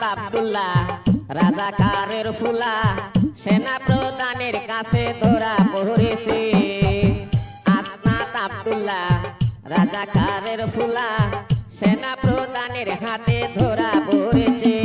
আসনাত আব্দুল্লাহ, রাজাকারের ফুলা সেনা প্রধানের কাছে ধরা পড়েছে। আসনাত আব্দুল্লাহ, রাজাকারের ফুলা সেনা প্রধানের হাতে ধরা পড়েছে।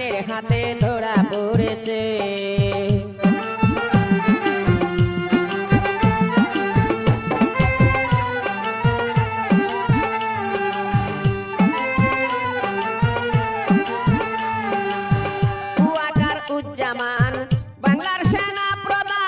প্রধানের হাতে ধরা পড়েছে। বাংলার সেনা প্রধান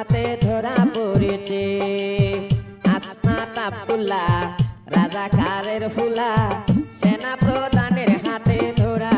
হাতে ধরা পড়েছে। ফুলা রাজা রাজাকারের ফুলা সেনা প্রধানের হাতে ধরা